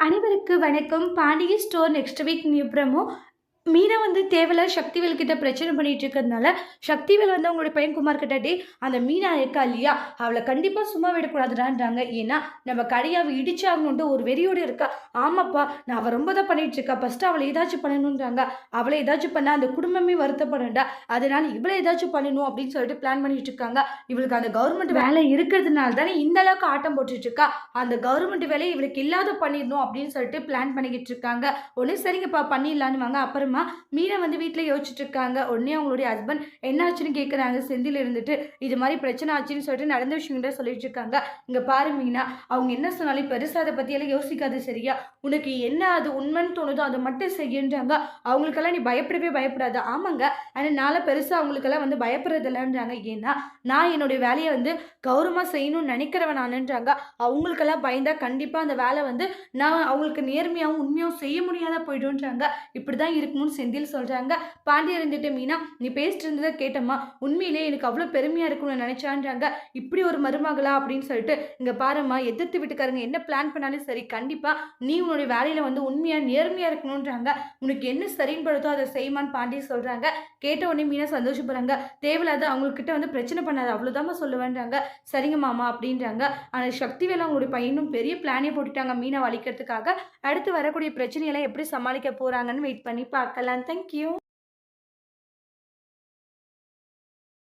அனைவருக்கு வணக்கம். Pandiya store next week new promo. Meena வந்து தேவையில்ல சக்திவேல் கிட்ட பிரச்சனை பண்ணிட்டு இருக்கிறதுனால சக்திவேல் வந்து அவங்களுடைய பையன் குமார் கிட்ட டே அந்த மீனா இருக்கா இல்லையா? அவளை கண்டிப்பாக சும்மா விடக்கூடாதுடான்றாங்க. ஏன்னா நம்ம கடையாவை இடிச்சாகணுன்ட்டு ஒரு வெறியோடு இருக்கா? ஆமாப்பா நான் அவள் ரொம்ப தான் பண்ணிட்டு இருக்கா. ஃபஸ்ட்டு அவளை ஏதாச்சும் பண்ணணுன்றாங்க அவளை ஏதாச்சும் பண்ணால் அந்த குடும்பமே வருத்தப்படண்டா. அதனால இவளை ஏதாச்சும் பண்ணணும் அப்படின்னு சொல்லிட்டு பிளான் பண்ணிட்டு இருக்காங்க. இவளுக்கு அந்த கவர்மெண்ட் வேலை இருக்கிறதுனால தானே இந்த அளவுக்கு ஆட்டம் போட்டுட்டு இருக்கா? அந்த கவர்மெண்ட் வேலையை இவளுக்கு இல்லாத பண்ணிடணும் அப்படின்னு சொல்லிட்டு பிளான் பண்ணிக்கிட்டு இருக்காங்க. ஒன்று சரிங்கப்பா பண்ணிடலான்னு வாங்க. அப்புறமா மீனா வந்து வீட்டில் யோசிச்சுட்டு இருக்காங்க உடனே அவங்களுடைய ஹஸ்பண்ட் என்ன ஆச்சுன்னு கேட்குறாங்க செந்தில் இருந்துட்டு இது மாதிரி பிரச்சனை ஆச்சுன்னு சொல்லிட்டு நடந்த விஷயங்கள சொல்லிட்டு இருக்காங்க இங்கே பாரு மீனா அவங்க என்ன சொன்னாலும் பெருசாக அதை பற்றியெல்லாம் யோசிக்காது சரியா? உனக்கு என்ன அது உண்மைன்னு தோணுதோ அதை மட்டும் செய்யுன்றாங்க. அவங்களுக்கெல்லாம் நீ பயப்படவே பயப்படாது. ஆமாங்க. ஆனால் நாளை பெருசாக அவங்களுக்கெல்லாம் வந்து பயப்படுறதில்லன்றாங்க. ஏன்னா நான் என்னுடைய வேலையை வந்து கௌரவமாக செய்யணும்னு நினைக்கிறவன் நானுன்றாங்க. அவங்களுக்கெல்லாம் பயந்தா கண்டிப்பாக அந்த வேலை வந்து நான் அவங்களுக்கு நேர்மையாகவும் உண்மையாகவும் செய்ய முடியாத போய்டுன்றாங்க இப்படி தான் இருக்கணும்னு செந்தில் சொல்கிறாங்க பாண்டியர் இருந்துட்டு மீனா நீ பேசிட்டு இருந்ததை கேட்டம்மா. உண்மையிலே எனக்கு அவ்வளோ பெருமையாக இருக்கும்னு நினச்சான்றாங்க. இப்படி ஒரு மருமகளா? அப்படின்னு சொல்லிட்டு இங்கே பாரும்மா எதிர்த்து வீட்டுக்காரங்க என்ன பிளான் பண்ணாலும் சரி கண்டிப்பாக நீ உன்னுடைய வேலையில் வந்து உண்மையாக நேர்மையாக இருக்கணுன்றாங்க உனக்கு என்ன சரின்னு அதை செய்யுமான்னு பாண்டியர் சொல்கிறாங்க கேட்ட உடனே மீனா சந்தோஷப்படுறாங்க. தேவையில்லாத அவங்கக்கிட்ட வந்து பிரச்சனை பண்ணாது அவ்வளோதாம்மா சொல்லுவேன்றாங்க. சரிங்க மாமா அப்படின்றாங்க. ஆனால் சக்தி வேலை அவங்களுடைய பையனும் பெரிய பிளானே போட்டுட்டாங்க மீனை வலிக்கிறதுக்காக அடுத்து வரக்கூடிய பிரச்சனையெல்லாம் எப்படி சமாளிக்க போகிறாங்கன்னு வெயிட் பண்ணி பார்க்கலாம் Alan, Thank you.